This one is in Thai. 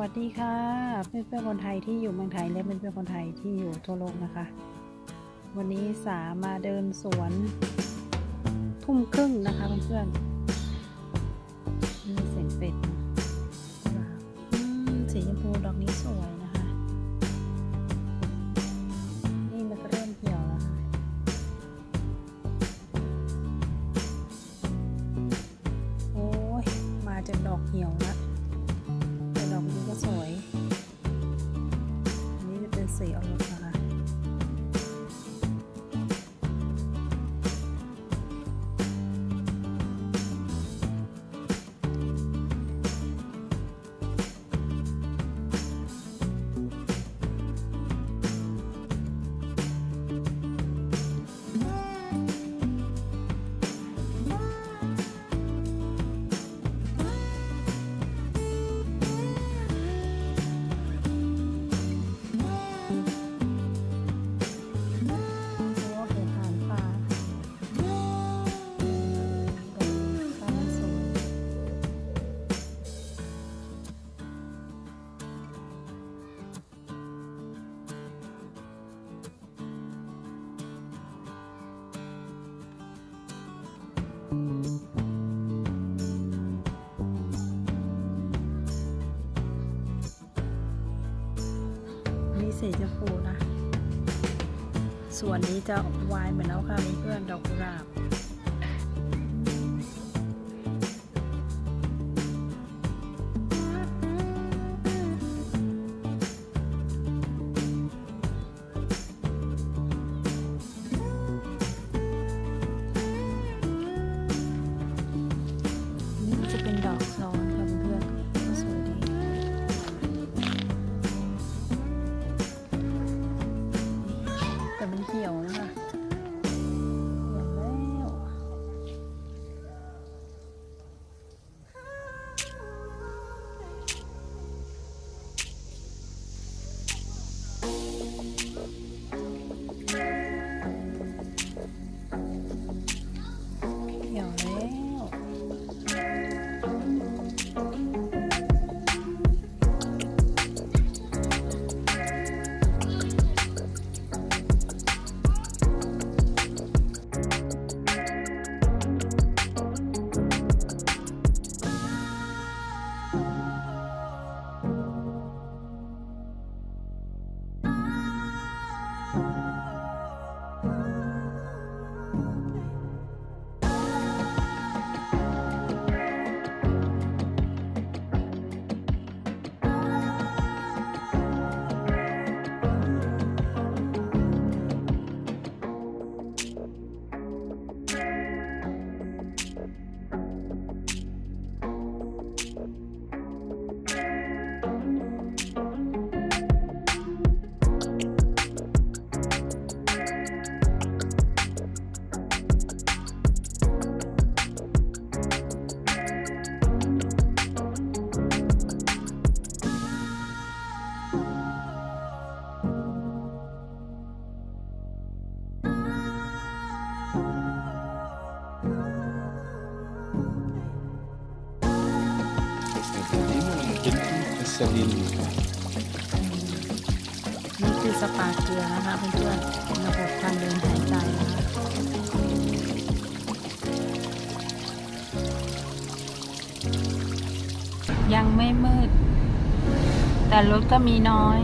วัสดีค่ะเพื่อนเพื่อนๆคนไทยที่อยู่เมืองไทยและเพื่อนเพื่อนๆคนไทยที่อยู่ทั่วโลกนะคะ วันนี้สามาเดินสวน ทุ่มครึ่งนะคะเพื่อนๆมีเสียงเป็ดสีชมพูดอกนี้สวยนะคะ นี่มันก็เริ่มเหี่ยวแล้วค่ะโอ้ยมาจนดอกเหี่ยว นี้จะเสีชมพูนะ ส่วนนี้จะวายเหมือนแล้วค่ะเพื่อนดอกกุหลาบนี่จะเป็นดอกซอน นี่คือสปาเกลือนะคะเพื่อนๆระบบทางเดินหายใจนะคะยังไม่มืด แต่รถก็มีน้อย